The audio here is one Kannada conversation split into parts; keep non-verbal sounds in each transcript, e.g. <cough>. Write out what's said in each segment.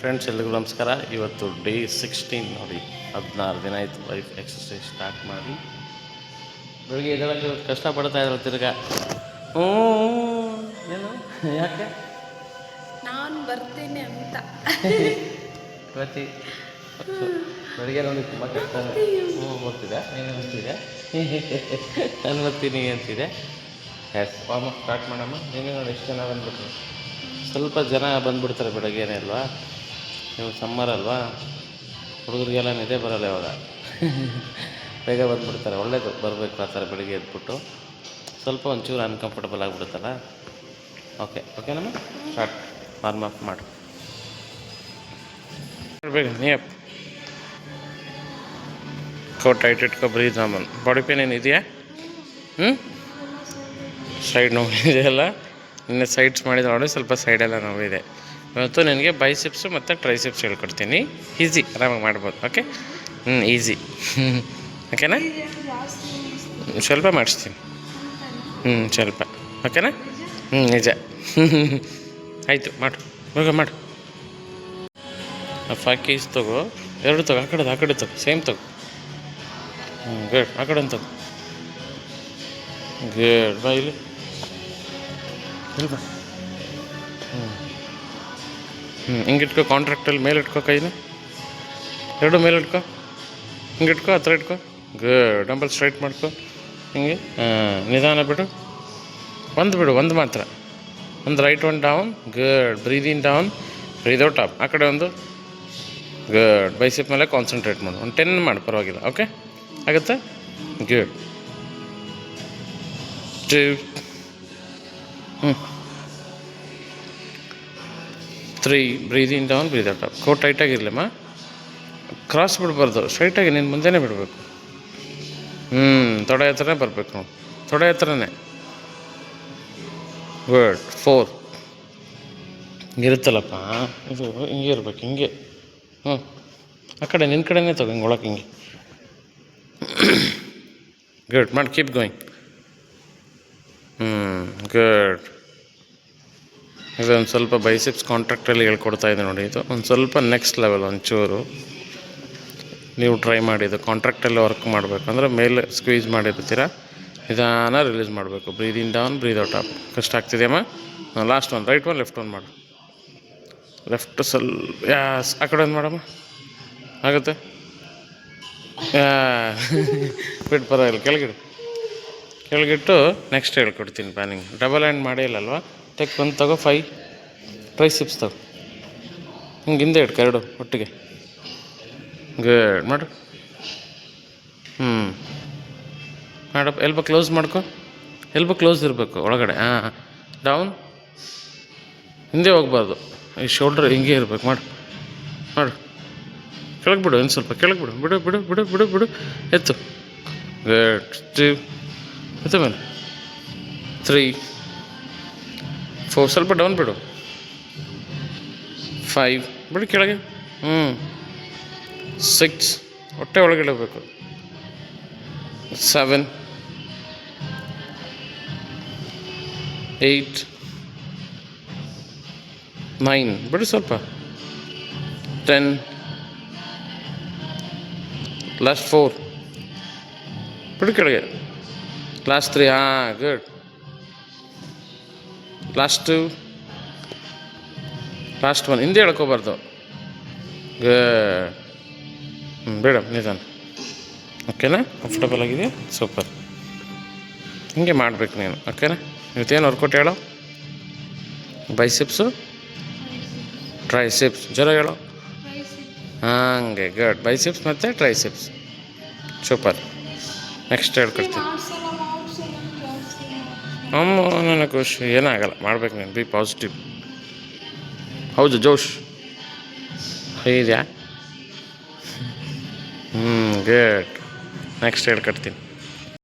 ಫ್ರೆಂಡ್ಸ್ ಎಲ್ರಿಗೂ ನಮಸ್ಕಾರ. ಇವತ್ತು ಡೇ ಸಿಕ್ಸ್ಟೀನ್ ನೋಡಿ. ಹದಿನಾರು ದಿನ ಆಯಿತು ವೈಫ್ ಎಕ್ಸಸೈಸ್ ಸ್ಟಾರ್ಟ್ ಮಾಡಿ. ಬೆಳಿಗ್ಗೆ ಇದರಲ್ಲಿ ಇವತ್ತು ಕಷ್ಟಪಡ್ತಾ ಇದ್ರು ತಿರ್ಗಾ. ಹ್ಞೂ ಏನು? ಯಾಕೆ? ನಾನು ಬರ್ತೀನಿ ಅಂತ. ಇವತ್ತಿ? ಬೆಳಿಗ್ಗೆ ನೋಡಿ ತುಂಬ ಕಷ್ಟ. ಹ್ಞೂ ಬರ್ತಿದೆ ನೀನು ಬರ್ತಿದೆ ನಾನು ಬರ್ತೀನಿ ಅಂತಿದೆ ಎಸ್ ವಾಮ ಸ್ಟಾರ್ಟ್ ಮಾಡಮ್ಮ. ನೀನು ನೋಡಿ ಎಷ್ಟು ಜನ ಬಂದ್ಬಿಟ್ರು. ಸ್ವಲ್ಪ ಜನ ಬಂದ್ಬಿಡ್ತಾರೆ ಬೆಳಗ್ಗೆನೇ ಅಲ್ವಾ? ನೀವು ಸಮ್ಮರ್ ಅಲ್ವಾ? ಹುಡುಗರಿಗೆಲ್ಲ ನಿದ್ದೆ ಬರಲ್ಲ ಇವಾಗ. <laughs> ಬೇಗ ಬಂದುಬಿಡ್ತಾರೆ. ಒಳ್ಳೇದು. ಬರಬೇಕು ಆ ಥರ ಬೆಳಿಗ್ಗೆ ಎದ್ಬಿಟ್ಟು. ಸ್ವಲ್ಪ ಒಂಚೂರು ಅನ್ಕಂಫರ್ಟಬಲ್ ಆಗಿಬಿಡುತ್ತಲ್ಲ? ಓಕೆ ಓಕೆನಮ್ಮ ಸ್ಟಾರ್ಟ್ ವಾರ್ಮ್ ಅಪ್ ಮಾಡು. ಬೇಗ ನೀಯಪ್. ಕೋ ಟೈಟ್ ಇಟ್ಕೊ ಬ್ರೀತ್ ಆಮನ್ ಬಾಡಿ ಪೇನ್ ಏನಿದೆಯಾ ಇದೆಯಾ? ಹ್ಞೂ ಸೈಡ್ ನೋವು ಇದೆಯಲ್ಲ ನಿನ್ನೆ ಸೈಡ್ಸ್ ಮಾಡಿದ ನೋಡಿ ಸ್ವಲ್ಪ ಸೈಡೆಲ್ಲ ನೋವಿದೆ. ಇವತ್ತು ನಿನಗೆ ಬೈಸಿಪ್ಸು ಮತ್ತು ಟ್ರೈಸಿಪ್ಸ್ ಹೇಳ್ಕೊಡ್ತೀನಿ. ಈಸಿ ಆರಾಮಾಗಿ ಮಾಡ್ಬೋದು ಓಕೆ ಹ್ಞೂ ಈಸಿ ಓಕೆನಾ ಸ್ವಲ್ಪ ಮಾಡಿಸ್ತೀನಿ. ಹ್ಞೂ ಸ್ವಲ್ಪ. ಓಕೆನಾ ಹ್ಞೂ ನಿಜ. <laughs> ಆಯಿತು, ಮಾಡು. ಹೋಗ, ಮಾಡು. ಫಾಕೀಸ್ ತಗೋ. ಎರಡು ತಗೋ, ಆ ಕಡೆದು ಆ ಕಡೆ ತಗೋ. ಸೇಮ್ ತಗೋ. ಹ್ಞೂ ಗುಡ್ ಆ ಕಡೆ ತಗೋ. ಗುಡ್ ಬಾ ಇಲ್ಲಿ. ಹ್ಞೂ ಹ್ಞೂ ಹಿಂಗೆ ಇಟ್ಕೋ ಕಾಂಟ್ರಾಕ್ಟಲ್ಲಿ ಮೇಲೆ ಇಟ್ಕೋ ಕೈನ. ಎರಡು ಮೇಲೆ ಇಟ್ಕೋ ಹಿಂಗೆ ಇಟ್ಕೋ ಹತ್ರ ಇಟ್ಕೋ. ಗುಡ್ ಡಂಬಲ್ ಸ್ಟ್ರೈಟ್ ಮಾಡ್ಕೋ. ಹಿಂಗೆ ನಿಧಾನ ಬಿಡು. ಒಂದು ಬಿಡು, ಒಂದು ಮಾತ್ರ. ಒಂದು right one down good breathe in down breathe out up ಆ ಕಡೆ ಒಂದು. ಗಡ್ ಬೈಸಿಪ್ ಮೇಲೆ ಕಾನ್ಸಂಟ್ರೇಟ್ ಮಾಡು. ಒಂದು ಟೆನ್ ಮಾಡು, ಪರವಾಗಿಲ್ಲ ಓಕೆ ಆಗುತ್ತಾ? ಗುಡ್ ಹ್ಞೂ three breathe in down breathe out core ಟೈಟಾಗಿರಲಿಮ್ಮ cross ಬಿಡಬಾರ್ದು. ಸ್ಟ್ರೈಟಾಗಿ ನೀನು ಮುಂದೆನೇ ಬಿಡಬೇಕು. ಹ್ಞೂ ತೊಡೆ ಹತ್ರನೇ ಬರಬೇಕು ನಾವು. ತೊಡೆ ಹತ್ರನೇ. ಗುಡ್ ಫೋರ್ ಹಿಂಗಿರುತ್ತಲ್ಲಪ್ಪ ಇದು ಹಿಂಗೆ ಇರ್ಬೇಕು, ಹಿಂಗೆ. ಹ್ಞೂ ಆ ಕಡೆ ನಿನ್ನ ಕಡೆನೇ ತಗೋ, ಹಿಂಗೆ ಒಳಗೆ ಹಿಂಗೆ. ಗುಡ್ ಮಾಡಿ ಕೀಪ್ ಗೋಯಿಂಗ್ ಹ್ಞೂ ಗುಡ್ ಇದೊಂದು ಸ್ವಲ್ಪ ಬೈಸಿಪ್ಸ್ ಕಾಂಟ್ರಾಕ್ಟಲ್ಲಿ ಹೇಳ್ಕೊಡ್ತಾ ಇದೆ ನೋಡಿ ಇದು. ಒಂದು ಸ್ವಲ್ಪ ನೆಕ್ಸ್ಟ್ ಲೆವೆಲ್ ಒಂಚೂರು. ನೀವು ಟ್ರೈ ಮಾಡಿ ಇದು ಕಾಂಟ್ರಾಕ್ಟಲ್ಲಿ ವರ್ಕ್ ಮಾಡಬೇಕು. ಅಂದರೆ ಮೇಲೆ ಸ್ಕ್ವೀಸ್ ಮಾಡಿರ್ತೀರ ನಿಧಾನ ರಿಲೀಸ್ ಮಾಡಬೇಕು. Breathe in down breathe out up ಕಷ್ಟ ಆಗ್ತಿದೆಯಮ್ಮ last one right one left one ಮಾಡು. ಲೆಫ್ಟ್ ಸ್ವಲ್ಪ ಯಾಸ್ ಆ ಕಡೆ ಒಂದು ಮಾಡಮ್ಮ. ಆಗುತ್ತೆ? ಬಿಟ್ಟು ಪರವಾಗಿಲ್ಲ. ಕೆಳಗಿಡು. ಕೆಳಗಿಟ್ಟು ನೆಕ್ಸ್ಟ್ ಹೇಳ್ಕೊಡ್ತೀನಿ ಪ್ಯಾನಿಂಗ್ ಡಬಲ್ ಹ್ಯಾಂಡ್ ಮಾಡೇ ಟೆಕ್ ಒಂದು ತಗೋ ಫೈ ಟ್ರೈ ಸಿಪ್ಸ್ ತಗೋ. ಹಿಂಗೆ ಹಿಂದೆ ಇಟ್ಕೊ, ಎರಡು ಒಟ್ಟಿಗೆ. ಗೇಡ್ ಮಾಡು. ಹ್ಞೂ ಮಾಡಪ್ಪ ಎಲ್ಬ ಕ್ಲೋಸ್ ಮಾಡ್ಕೊ. ಎಲ್ಬ ಕ್ಲೋಸ್ ಇರಬೇಕು ಒಳಗಡೆ. ಹಾಂ ಡೌನ್ ಹಿಂದೆ ಹೋಗ್ಬಾರ್ದು. ಈ ಶೋಲ್ಡ್ರ್ ಹಿಂಗೆ ಇರ್ಬೇಕು. ಮಾಡು. ಮಾಡು. ಕೆಳಗೆ ಬಿಡು, ಇನ್ನು ಸ್ವಲ್ಪ ಕೆಳಗೆ ಬಿಡು. ಬಿಡು ಬಿಡು ಬಿಡು ಬಿಡು ಬಿಡು. ಎತ್ತು. ಗೇಡ್ ಸ್ಟೀವ್ ಎತ್ತ ಮೇಲೆ. ತ್ರೀ ಫೋರ್ ಸ್ವಲ್ಪ ಡೌನ್ ಬಿಡು. ಫೈವ್ ಬಿಡು ಕೆಳಗೆ. ಹ್ಞೂ ಸಿಕ್ಸ್ ಹೊಟ್ಟೆ ಒಳಗೆ ಇಡಬೇಕು ಸೆವೆನ್ ಏಯ್ಟ್ ನೈನ್ ಬಿಡು ಸ್ವಲ್ಪ. ಟೆನ್ ಲಾಸ್ಟ್ ಫೋರ್ ಬಿಡು ಕೆಳಗೆ. ಲಾಸ್ಟ್ ತ್ರೀ ಹಾಂ ಗುಡ್ ಲಾಸ್ಟ್ ಲಾಸ್ಟ್ ಒನ್ ಹಿಂದೆ ಹೇಳ್ಕೋಬಾರ್ದು ಹ್ಞೂ ಬೇಡ, ನಿಧಾನ. ಓಕೆನಾ ಕಂಫರ್ಟಬಲ್ ಆಗಿದೆಯಾ? ಸೂಪರ್ ಹಿಂಗೆ ಮಾಡಬೇಕು ನೀನು ಓಕೆನಾ ಇವತ್ತೇನು ವರ್ಕೌಟ್ ಹೇಳೋ? ಬೈಸಿಪ್ಸು ಟ್ರೈಸಿಪ್ಸ್ ಜ್ವರ ಹೇಳೋ? ಹಾಗೆ ಗುಡ್ ಬೈಸಿಪ್ಸ್ ಮತ್ತು ಟ್ರೈಸಿಪ್ಸ್ ಸೂಪರ್ ನೆಕ್ಸ್ಟ್ ಹೇಳ್ಕೊಡ್ತೀನಿ. ಅಮ್ಮ ನನಗೆ ಖುಷಿ. ಏನಾಗಲ್ಲ. ಮಾಡ್ಬೇಕು ನೀನು. ಬಿ ಪಾಸಿಟಿವ್ ಹೌದು, ಜೋಶ್. ಇದೆಯಾ ಹ್ಞೂ ಗೇಟ್ ನೆಕ್ಸ್ಟ್ ಹೇಳ್ಕೊಡ್ತೀನಿ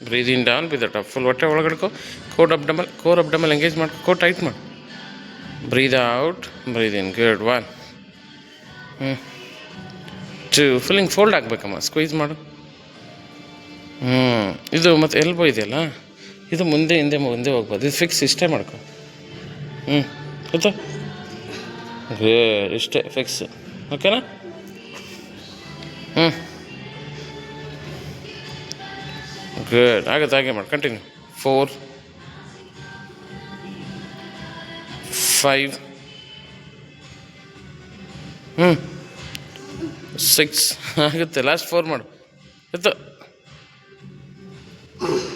breathing down down the out full ಹೊಟ್ಟೆ ಒಳಗಡ್ಕೋ. ಕೋರ್ಟ್ ಅಪ್ ಡಮಲ್ ಕೋರ್ ಅಪ್ ಡಮಲ್ ಎಂಗೇಜ್ ಮಾಡ್ಕೊ. ಕೋ ಟೈಟ್ ಮಾಡು. Breathe out breathe in good one ಹ್ಞೂ ಟು ಫುಲ್ಲಿಂಗ್ ಫೋಲ್ಡ್ ಆಗಬೇಕಮ್ಮ. ಸ್ಕ್ವೀಸ್ ಮಾಡು. ಹ್ಞೂ ಇದು ಮತ್ತು ಎಲ್ಬೋ ಇದೆಯಲ್ಲ? ಇದು ಮುಂದೆ, ಹಿಂದೆ ಮುಂದೆ ಹೋಗ್ಬೋದು. ಇದು ಫಿಕ್ಸ್ ಇಷ್ಟೇ ಮಾಡ್ಕೊ. ಹ್ಞೂ ಗೊತ್ತಾ? ಇಷ್ಟೇ ಫಿಕ್ಸ್ ಓಕೆನಾ ಹ್ಞೂ ಗುಡ್ ಆಗುತ್ತೆ, ಹಾಗೆ ಮಾಡಿ. ಕಂಟಿನ್ಯೂ ಫೋರ್ ಫೈವ್ ಹ್ಞೂ ಸಿಕ್ಸ್ ಆಗುತ್ತೆ. ಲಾಸ್ಟ್ ಫೋರ್ ಮಾಡು. ಎತ್ತು <laughs>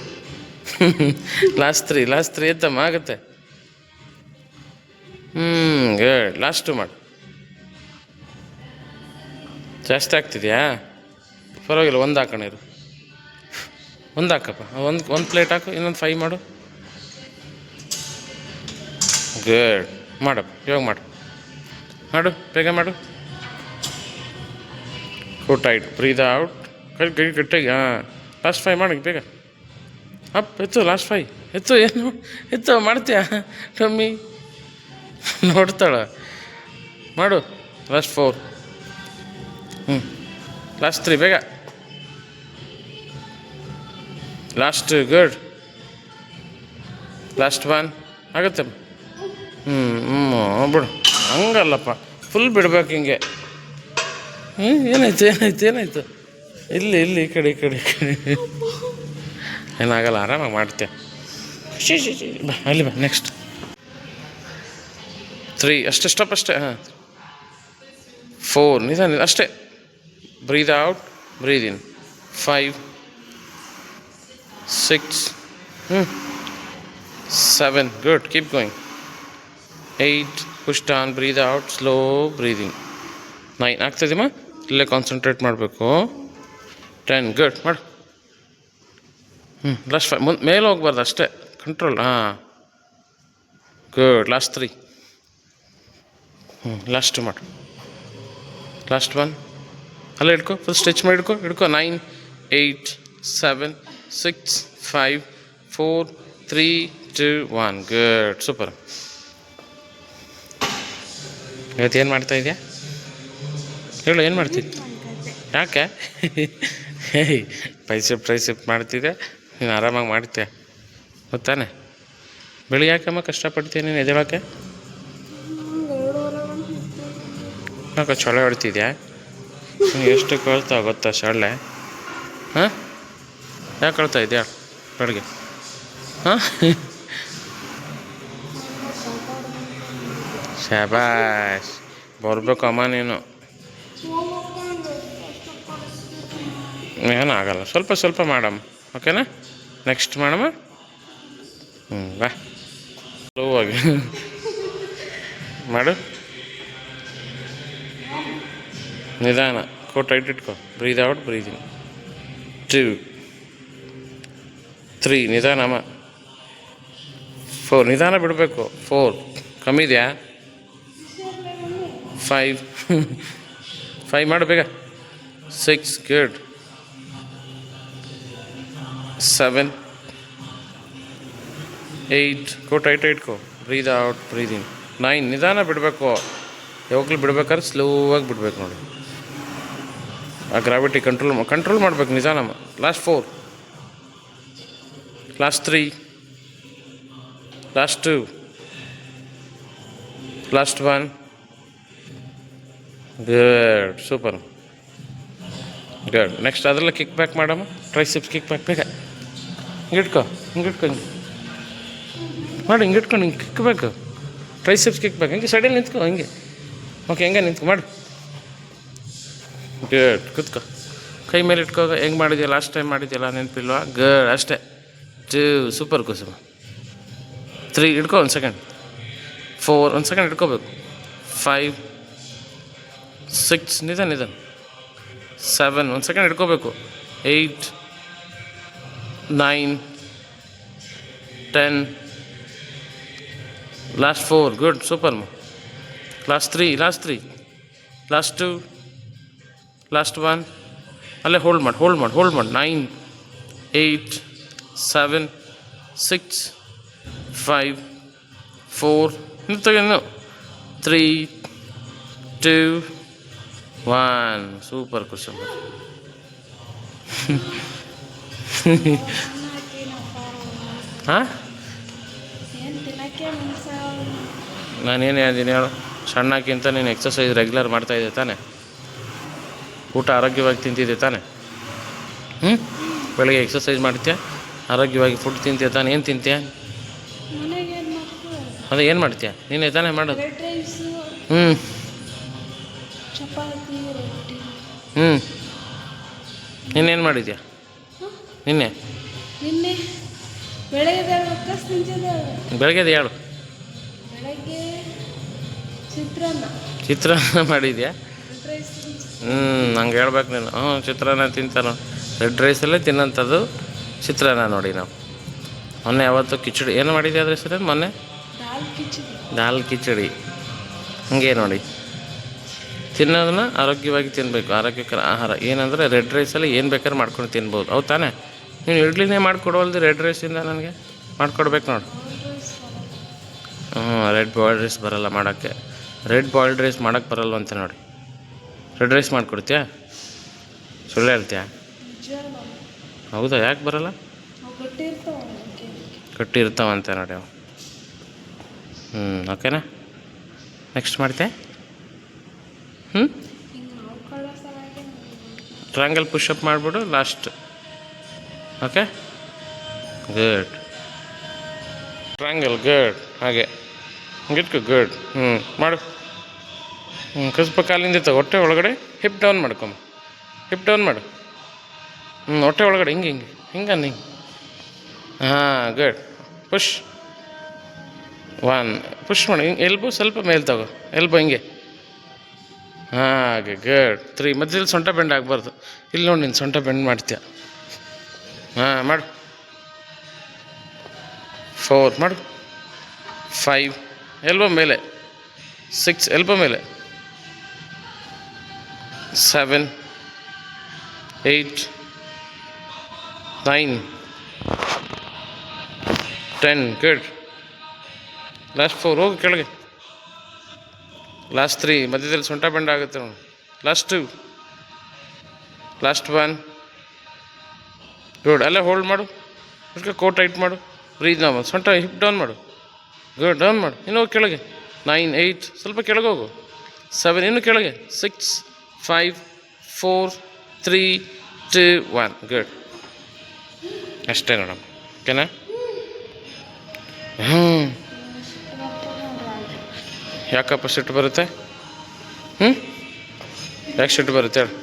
ಲಾಸ್ಟ್ ತ್ರೀ ಲಾಸ್ಟ್ ತ್ರೀ ಎದ್ದಮ್ಮ ಆಗುತ್ತೆ ಹ್ಞೂ ಗುಡ್ ಲಾಸ್ಟ್ ಮಾಡು. ಜಾಸ್ತಿ ಆಗ್ತಿದೆಯಾ? ಪರವಾಗಿಲ್ಲ, ಒಂದು ಹಾಕೋಣ ಇರು. ಒಂದು ಹಾಕಪ್ಪ. ಒಂದು ಒಂದು ಪ್ಲೇಟ್ ಹಾಕು, ಇನ್ನೊಂದು ಫ್ರೈ ಮಾಡು. ಗೇಡ್ ಮಾಡಪ್ಪ ಇವಾಗ ಮಾಡು. ಮಾಡು, ಬೇಗ ಮಾಡು. ಟೈಟ್ ಬ್ರೀದ್ ಔಟ್ ಕೈ ಗಟ್ಟಿಗೆ ಹಾಂ. ಲಾಸ್ಟ್ ಫೈ ಮಾಡಿ ಬೇಗ. ಅಪ್ ಎತ್ತು ಲಾಸ್ಟ್ ಫೈ ಎತ್ತು ಏನು? ಎತ್ತು ಮಾಡ್ತೀಯಾ? ಟಮ್ಮಿ? ನೋಡ್ತಾಳ. ಮಾಡು ಲಾಸ್ಟ್ ಫೋರ್ ಹ್ಞೂ ಲಾಸ್ಟ್ ತ್ರೀ ಬೇಗ. ಲಾಸ್ಟ್ ಗುಡ್ ಲಾಸ್ಟ್ ಒನ್ ಆಗುತ್ತೆ. ಹ್ಞೂ ಹ್ಞೂ ಬಿಡು. ಹಂಗಲ್ಲಪ್ಪ. ಫುಲ್ ಬಿಡ್ಬೇಕು ಹಿಂಗೆ. ಹ್ಞೂ ಏನಾಯ್ತು ಏನಾಯ್ತು ಏನಾಯ್ತು? ಇಲ್ಲಿ ಇಲ್ಲಿ, ಈ ಕಡೆ ಈ ಕಡೆ ಈ ಕಡೆ. ಏನಾಗಲ್ಲ ಆರಾಮಾಗಿ ಮಾಡ್ತೆ ಶಿ ಶಿ ಶಿ ಬಾ ಅಲ್ಲಿ ಬಾ ನೆಕ್ಸ್ಟ್ ತ್ರೀ ಅಷ್ಟೇ ಸ್ಟಾಪ್ ಅಷ್ಟೇ ಹಾಂ. ಫೋರ್ ನಿಧಾನ, ಅಷ್ಟೇ. Breathe out breathe in five six ಹ್ಞೂ seven good keep going eight push down breathe out slow breathing nine ಆಗ್ತದೆಮ್ಮ ಇಲ್ಲೇ ಕಾನ್ಸಂಟ್ರೇಟ್ ಮಾಡಬೇಕು. ಟೆನ್ ಗುಡ್ ಮಾಡು. ಹ್ಞೂ ಲಾಸ್ಟ್ ಫೈವ್ ಮುಂದೆ ಮೇಲೆ ಹೋಗ್ಬಾರ್ದು ಅಷ್ಟೇ. ಕಂಟ್ರೋಲ್ ಹಾಂ. ಗುಡ್ ಲಾಸ್ಟ್ ತ್ರೀ ಹ್ಞೂ ಲಾಸ್ಟ್ ಮಾಡು. ಲಾಸ್ಟ್ ಒನ್ ಅಲ್ಲ, ಹಿಡ್ಕೊ ಫುಲ್ ಸ್ಟಿಚ್ ಮಾಡಿ ಹಿಡ್ಕೊ. ಹಿಡ್ಕೊ nine eight seven six five four three two one good super ಇವತ್ತು ಏನು ಮಾಡ್ತಾ ಇದೆಯಾ? ಹೇಳು, ಏನು ಮಾಡ್ತಿದ್ದೆ ಯಾಕೆ? ಪೈಸೆಪ್ ಪ್ರೈಸೆಪ್ ಮಾಡ್ತಿದ್ದೆ ನೀನು ಆರಾಮಾಗಿ ಮಾಡ್ತೀಯ? ಗೊತ್ತಾನೆ? ಬೆಳಿಗ್ಗೆ ಯಾಕಮ್ಮ ಕಷ್ಟಪಡ್ತೀಯ ನೀನು ಎದ್ದೇಳೋಕ್ಕೆ ಯಾಕೆ ಚೊಳೆ ಹೊಡ್ತಿದ್ಯಾ? ನೀನು ಎಷ್ಟು ಕಳ್ತಾವ ಗೊತ್ತಾ ಸೊಳ್ಳೆ ಹಾಂ? ಯಾಕೆ ಕಳ್ತಾ ಇದೆಯಾ ಬೆಳಗ್ಗೆ? ಹಾಂ? ಸ್ಯಾಬಾಯ್ ಬರ್ಬೇಕು ಅಮ್ಮ ನೀನು ಏನಾಗಲ್ಲ ಸ್ವಲ್ಪ ಸ್ವಲ್ಪ ಮಾಡಮ್ಮ, ಓಕೆನಾ? ನೆಕ್ಸ್ಟ್ ಮಾಡಮ್ಮ ಹ್ಞೂ ಬಾ. ಸ್ಲೋವಾಗಿ ಮಾಡು. ನಿಧಾನ. ಕೋ ಟೈಟ್ ಇಟ್ಕೋ. Breathe out breathe two three ನಿಧಾನಮ್ಮ four ನಿಧಾನ ಬಿಡಬೇಕು. ಫೋರ್ ಕಮ್ಮಿ ಇದೆಯಾ? ಫೈವ್ ಫೈವ್ ಮಾಡು ಬೇಗ. Six good seven eight core tight Go. Breathe out Breathe in. Nine ನಿಧಾನ ಬಿಡಬೇಕು. ಯಾವಾಗಲೂ ಬಿಡ್ಬೇಕಾದ್ರೆ ಆಗಿ ಬಿಡ್ಬೇಕು ನೋಡಿ. ಆ ಗ್ರಾವಿಟಿ ಕಂಟ್ರೋಲ್ ಕಂಟ್ರೋಲ್ ಮಾಡ್ಬೇಕು ನಿಧಾನಮ್ಮ last four last three last two last one good super good next ಅದರಲ್ಲೇ ಕಿಕ್ ಬ್ಯಾಕ್ ಮಾಡಮ್ಮ. ಟ್ರೈಸಿಪ್ಸ್ ಕಿಕ್ ಬ್ಯಾಕ್ ಬೇಗ. ಹಿಂಗಿಟ್ಕೋ, ಹಿಂಗಿಟ್ಕೊ ಹಿಂಗೆ. ಮಾಡಿ ಹಿಂಗೆ ಇಟ್ಕೊಂಡು ಹಿಂಗೆ ಕಿಕ್ಬೇಕು ಟ್ರೈಸೆಪ್ಸ್ ಕಿಕ್ಬೇಕು ಕಿಕ್ ಬೇಕು. ಹಿಂಗೆ ಸೈಡಲ್ಲಿ ನಿಂತ್ಕೊ, ಹಿಂಗೆ. ಓಕೆ, ಹೆಂಗೆ ನಿಂತ್ಕೊ, ಮಾಡು. ಗುಡ್ ಕೂತ್ಕೋ. ಕೈ ಮೇಲೆ ಇಟ್ಕೋ, ಹೆಂಗೆ ಮಾಡಿದ್ಯಾ ಲಾಸ್ಟ್ ಟೈಮ್ ಮಾಡಿದ್ಯಲ್ಲ, ನೆನಪಿಲ್ವಾ? ಗರ್ ಅಷ್ಟೇ. ಜೂ ಸೂಪರ್ ಕುಸುಮ ತ್ರೀ ಇಟ್ಕೋ, ಒಂದು ಸೆಕೆಂಡ್ ಫೋರ್ ಒಂದು ಸೆಕೆಂಡ್ ಇಟ್ಕೋಬೇಕು. ಫೈವ್ ಸಿಕ್ಸ್ ನಿಧಾನ ನಿಧಾನ. ಸೆವೆನ್ ಒಂದು ಸೆಕೆಂಡ್ ಇಟ್ಕೋಬೇಕು. Eight nine ten last four good super last three last three last two last one ಅಲ್ಲೇ ಹೋಲ್ಡ್ ಮಾಡಿ ಹೋಲ್ಡ್ ಮಾಡಿ ಹೋಲ್ಡ್ ಮಾಡಿ nine eight seven six five four ತೆಗೆನು three two one super Kusuma <laughs> ಹಾಂ? ನಾನೇನು ಹೇಳಿದ್ದೀನಿ ಹೇಳು. ಸಣ್ಣಕ್ಕಿಂತ ನೀನು ಎಕ್ಸಸೈಸ್ ರೆಗ್ಯುಲರ್ ಮಾಡ್ತಾಯಿದ್ದೆ ತಾನೆ. ಊಟ ಆರೋಗ್ಯವಾಗಿ ತಿಂತಿದ್ದೆ ತಾನೆ. ಹ್ಞೂ ಬೆಳಗ್ಗೆ ಎಕ್ಸಸೈಸ್ ಮಾಡ್ತೀಯ? ಆರೋಗ್ಯವಾಗಿ ಫುಡ್ ತಿಂತೀಯ ತಾನೆ? ಏನು ತಿಂತೀಯ? ಅದೇ ಏನು ಮಾಡ್ತೀಯ? ನೀನೇ ತಾನೇ ಮಾಡೋದು. ಹ್ಞೂ ಹ್ಞೂ ನೀನೇನು ಮಾಡಿದ್ಯಾ? ನಿನ್ನೆ? ನಿನ್ನೆ. ಬೆಳಗ್ಗೆ ಬೆಳಗ್ಗೆದು ಹೇಳು. ಬೆಳಗ್ಗೆ ಚಿತ್ರಾನ್ನ. ಚಿತ್ರಾನ್ನ ಮಾಡಿದ್ಯಾ? ಹ್ಞೂ ನಂಗೆ ಹೇಳ್ಬೇಕು ನೀನು. ಹ್ಞೂ ಚಿತ್ರಾನ್ನ ತಿಂತಾನು ರೆಡ್ ರೈಸಲ್ಲೇ ತಿನ್ನೋಂಥದ್ದು ಚಿತ್ರಾನ್ನ ನೋಡಿ ನಾವು. ಮೊನ್ನೆ ಯಾವತ್ತು ಕಿಚಡಿ ಏನು ಮಾಡಿದ್ಯಾ ಅದ್ರ ಹೆಸರು ಮೊನ್ನೆ? ದಾಲ್ ಕಿಚಡಿ. ದಾಲ್ ಕಿಚಡಿ. ಹಂಗೆ ನೋಡಿ. ತಿನ್ನೋದನ್ನ ಆರೋಗ್ಯವಾಗಿ ತಿನ್ನಬೇಕು ಆರೋಗ್ಯಕರ ಆಹಾರ. ಏನಂದರೆ ರೆಡ್ ರೈಸಲ್ಲಿ ಏನು ಬೇಕಾದ್ರೆ ಮಾಡ್ಕೊಂಡು ತಿನ್ಬೋದು. ಹೌದು ತಾನೇ? ನೀನು ಇಡ್ಲಿನೇ ಮಾಡಿಕೊಡೋಲ್ದು ರೆಡ್ ರೈಸಿಂದ ನನಗೆ? ಮಾಡಿಕೊಡ್ಬೇಕು ನೋಡಿ. ಹ್ಞೂ ರೆಡ್ ಬಾಯ್ಲ್ಡ್ ರೈಸ್ ಬರಲ್ಲ ಮಾಡೋಕ್ಕೆ. ರೆಡ್ ಬಾಯ್ಲ್ಡ್ ರೈಸ್ ಮಾಡೋಕ್ಕೆ ಅಂತ ನೋಡಿ. ರೆಡ್ ರೈಸ್ ಮಾಡಿಕೊಡ್ತೀಯಾ? ಸುಳ್ಳು ಹೇಳ್ತೀಯಾ? ಹೌದಾ ಯಾಕೆ ಬರಲ್ಲ? ಇರ್ತಾವಂತೆ ನೋಡಿ ಅವು. ಹ್ಞೂ ಓಕೆನಾ? ನೆಕ್ಸ್ಟ್ ಮಾಡ್ತೆ. ಹ್ಞೂ triangle pushup ಮಾಡಿಬಿಡು last okay good triangle good ಹಾಗೆ. ಗಿಟ್ಕು ಗುಡ್ ಹ್ಞೂ ಮಾಡು. ಹ್ಞೂ ಕಸ್ಪ ಕಾಲಿಂದ ಹೊಟ್ಟೆ ಒಳಗಡೆ ಹಿಪ್ ಡೌನ್ ಮಾಡ್ಕೊಂಬ ಹಿಪ್ ಡೌನ್ ಮಾಡು. ಹ್ಞೂ ಹೊಟ್ಟೆ ಒಳಗಡೆ, ಹಿಂಗೆ ಹಿಂಗೆ ಹಿಂಗೆ ಹಿಂಗೆ. ಹಾಂ ಗುಡ್ ಪುಷ್ ಒನ್ ಪುಷ್ ಮಾಡು. ಹಿಂಗೆ ಎಲ್ಬು ಸ್ವಲ್ಪ ಮೇಲೆ ತಗೋ. ಎಲ್ಬು ಹಿಂಗೆ. ಹಾಗೆ ಗಡ್ ತ್ರೀ ಮಧ್ಯದಲ್ಲಿ ಸೊಂಟ ಬೆಂಡ್ ಆಗಬಾರ್ದು. ಇಲ್ಲಿ ನೋಡಿ ನೀನು ಸೊಂಟ ಬೆಂಡ್ ಮಾಡ್ತೀಯ. ಹಾಂ ಮಾಡು. ಫೋರ್ ಮಾಡು. ಫೈವ್ ಎಲ್ಬೋ ಮೇಲೆ. ಸಿಕ್ಸ್ ಎಲ್ಬೋ ಮೇಲೆ. Seven eight nine ten good last four ಹೋಗಿ ಕೆಳಗೆ. ಲಾಸ್ಟ್ ತ್ರೀ ಮಧ್ಯದಲ್ಲಿ ಸೊಂಟ ಬೆಂಡ ಆಗುತ್ತೆ ನೋಡಿ. Last two last one good ಅಲ್ಲೇ ಹೋಲ್ಡ್ ಮಾಡು. ಅದಕ್ಕೆ ಕೋಟ್ ಟೈಟ್ ಮಾಡು. ಬ್ರೀದ್ ನಾವು ಸೊಂಟ ಹಿಪ್ ಡೌನ್ ಮಾಡು. ಗುಡ್ ಡೌನ್ ಮಾಡು. ಇನ್ನೂ ಕೆಳಗೆ. ನೈನ್ ಏಯ್ಟ್ ಸ್ವಲ್ಪ ಕೆಳಗೆ ಹೋಗು. ಸೆವೆನ್ ಇನ್ನು ಕೆಳಗೆ. Six five four three two one good ಅಷ್ಟೇ ನೋಡಮ್ಮ. ಓಕೆನಾ? ಹ್ಞೂ ಯಾಕಪ್ಪ ಸಿಟ್ಟು ಬರುತ್ತೆ? ಹ್ಞೂ ಯಾಕೆ ಸಿಟ್ಟು ಬರುತ್ತೆ ಹೇಳು?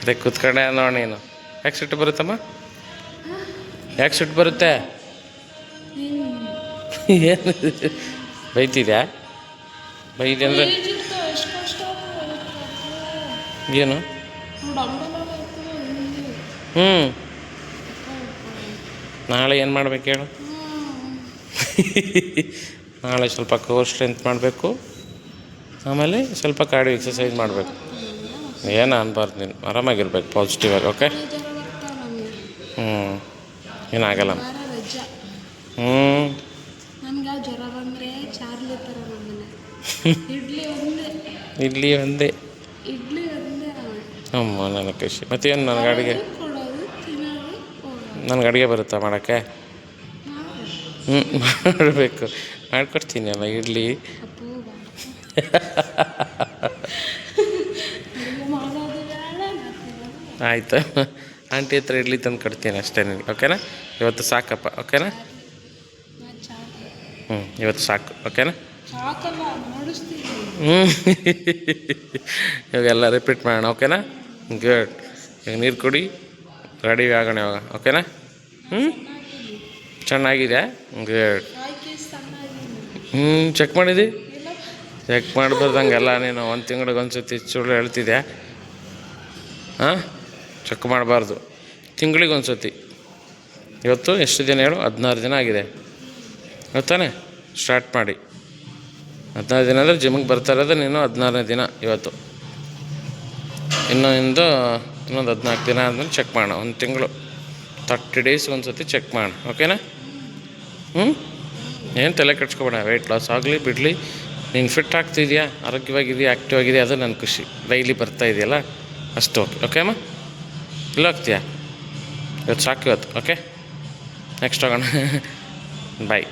ಅದೇ ಕೂತ್ಕೊಂಡೆ ನೋಡಿ ನೀನು. ಯಾಕೆ ಸಿಟ್ಟು ಬರುತ್ತಮ್ಮ? ಯಾಕೆ ಸಿಟ್ಟು ಬರುತ್ತೆ? ಏನು? ಬೈತಿದ್ಯಾ? ಬೈದೆ ಅಂದರೆ ಏನು? ಹ್ಞೂ ನಾಳೆ ಏನು ಮಾಡ್ಬೇಕು ಹೇಳು? ನಾಳೆ ಸ್ವಲ್ಪ ಕೋರ್ ಸ್ಟ್ರೆಂತ್ ಮಾಡಬೇಕು. ಆಮೇಲೆ ಸ್ವಲ್ಪ ಕಾರ್ಡಿಯೋ ಎಕ್ಸಸೈಸ್ ಮಾಡಬೇಕು. ಏನು ಅನ್ಬಾರ್ದು ನೀನು? ಆರಾಮಾಗಿರ್ಬೇಕು ಪಾಸಿಟಿವ್ ಆಗಿ ಓಕೆ ಹ್ಞೂ ಏನಾಗಲ್ಲ. ಹ್ಞೂ ನನ್ಗೆ ಜ್ವರ ಬಂದರೆ ಚಾರ್ಲಿ ಥರ ನಮ್ಮನೆ <laughs> ಇಡ್ಲಿ ಒಂದೇ. ಹ್ಮ್ ಒಂದೇ. ಇಡ್ಲಿ ಒಂದೇ ಅಮ್ಮ ನನ್ನ ಖುಷಿ. ಮತ್ತೇನು ನನಗೆ <laughs> <laughs> ಅಡುಗೆ ನನಗೆ ಅಡುಗೆ ಬರುತ್ತಾ ಮಾಡೋಕ್ಕೆ? ಹ್ಞೂ ಮಾಡಬೇಕು. ಮಾಡ್ಕೊಡ್ತೀನಿ ಅಲ್ಲ ಇಡ್ಲಿ ಆಯಿತು. ಆಂಟಿ ಹತ್ರ ಇಡ್ಲಿ ತಂದು ಕೊಡ್ತೀನಿ ಅಷ್ಟೇ ನಿನಗೆ ಓಕೆನಾ? ಇವತ್ತು ಸಾಕಪ್ಪ ಓಕೆನಾ? ಹ್ಞೂ ಇವತ್ತು ಸಾಕು ಓಕೆನಾ? ಹ್ಞೂ ಇವಾಗೆಲ್ಲ ರಿಪೀಟ್ ಮಾಡೋಣ ಓಕೆನಾ? ಗುಡ್ ಈಗ ನೀರು ಕುಡಿ ರೆಡಿ ಆಗೋಣ ಇವಾಗ ಓಕೆನಾ? ಹ್ಞೂ ಚೆನ್ನಾಗಿದೆ? ಗುಡ್ ಹ್ಞೂ ಚೆಕ್ ಮಾಡಿದಿ? ಚೆಕ್ ಮಾಡ್ಬಾರ್ದು ಹಂಗೆಲ್ಲ ನೀನು ಒಂದು ತಿಂಗಳಿಗೆ ಒಂದು ಸತಿ ಸುಳ್ಳು ಹೇಳ್ತಿದ್ಯಾ ಹಾಂ? ಚೆಕ್ ಮಾಡಬಾರ್ದು. ತಿಂಗಳಿಗೆ ಒಂದು ಸತಿ ಇವತ್ತು ಎಷ್ಟು ದಿನ ಹೇಳು? ಹದಿನಾರು ದಿನ ಆಗಿದೆ. ಗೊತ್ತಾನೆ? ಸ್ಟಾರ್ಟ್ ಮಾಡಿ. ಹದಿನಾರು ದಿನ ಅಂದರೆ ಜಿಮ್ಗೆ ಬರ್ತಾ ಇರೋದು ನೀನು ಹದಿನಾರನೇ ದಿನ ಇವತ್ತು. ಇನ್ನೂ ಇಂದು ಇನ್ನೊಂದು ಹದಿನಾಲ್ಕು ದಿನ ಆದಮೇಲೆ ಚೆಕ್ ಮಾಡೋಣ ಒಂದು ತಿಂಗಳು. ತರ್ಟಿ ಡೇಸ್ ಒಂದು ಸತಿ ಚೆಕ್ ಮಾಡೋಣ ಓಕೆನಾ ಹ್ಞೂ ಏನು ತಲೆ ಕಟ್ಸ್ಕೊಬೇಡ ವೆಯ್ಟ್ ಲಾಸ್ ಆಗಲಿ ಬಿಡಲಿ. ನೀನು ಫಿಟ್ ಆಗ್ತಿದೆಯಾ? ಆರೋಗ್ಯವಾಗಿದೆಯಾ? ಆ್ಯಕ್ಟಿವ್ ಆಗಿದೆಯಾ? ಅದು ನನ್ನ ಖುಷಿ. ಡೈಲಿ ಬರ್ತಾ ಇದೆಯಲ್ಲ? ಅಷ್ಟು ಓಕೆ ಓಕೆ ಅಮ್ಮ ಇಲ್ಲ ಹೋಗ್ತೀಯಾ ಇವತ್ತು ಸಾಕು ಇವತ್ತು ಓಕೆ ನೆಕ್ಸ್ಟ್ ಹೋಗೋಣ ಬಾಯ್